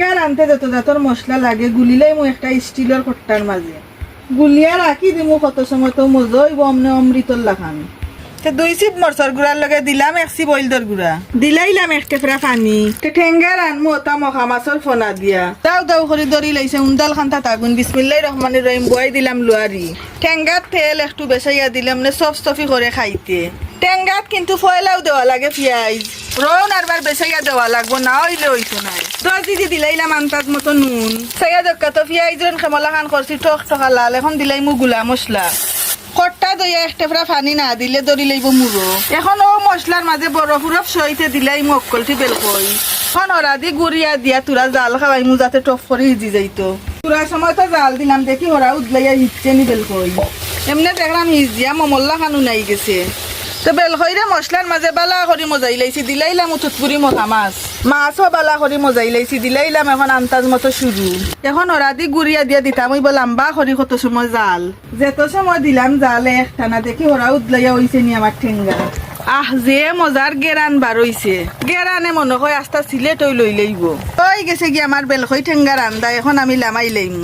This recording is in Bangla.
ঠেঙ্গা আনতে যত যতর মশলা লাগে। গুলিলেই মু একটা স্টিলের কট্টার মাঝে। গুলিয়া রাখি দিমু কত সময় তো মজই অমনে অমৃতর লাখান তে দুই চিপ মরচর গুড়ার লগে দিলাম, এক চিপ অইলদর গুড়া। দিলাইলাম এক টেফরা পানি। তে ঠেঙ্গা রানমু ওটা মখা মাছর ফোনা দিয়া। দাও দাও করে দরি লাইছে উন্দাল খান্তা তাগুন। বিসমিল্লাহ রহমানির রহিম বয়াই দিলাম লুয়ারি ঠেঙ্গার তেল একটু বেসাইয়া দিলাম নে সফ সফি করে খাইতে। টেঙ্গাত কিন্তু ফয়লাও দেওয়া লাগে পিঁয়াজ। রন আরবার বেসাইয়া দেওয়া লাগবো না হইলে হইতো নাই। দশ দিদি দিলাইলাম আন্তাজ মতো নুন। সাইয়া দক্কা তো পিঁয়াজ রন খেমলা খান করছি টক টকা লাল। এখন দিলাই মু গুলা মশলা দইয়া একটা ফ্রা পানি না, দিলে দরি লইব মুরো। এখন ও মশলার মাঝে বরফ উরফ সইতে দিলাই এখন ওরা দি গুড়িয়া দিয়া তুরা জাল খাওয়াই মু যাতে টপ করে হিজি যাইতো। তুরার সময় তো জাল দিলাম দেখি ওরা উদলাইয়া হিচ্ছে নি বেলকই এমনি দেখলাম হিজিয়া মমল্লা খানু নাই গেছে। তো বেলখইরে মশলার মাঝে বালা করি মজাই লাইছি দিলাইলাম উতুতপুরি মথা মাছ। মাছও বালা করি মজাই লাইছি দিলাইলাম এখন আন্তাজ মতো শুরু এখন ওরা দি গুড়িয়া দিয়া দিতাম ওই লাম্বা করি কত সময় জাল। যেত সময় দিলাম জালে, একটানা দেখি ওরা উদলাইয়া হইছে নি আমার ঠেঙ্গা আহ, যে মজার গেরান বার হইছে গেরানে মনে হয় আস্তা সিলেট লই লইব। ওই গেছে কি আমার বেলখই ঠেঙ্গা রান্দা এখন আমি লামাই লইম।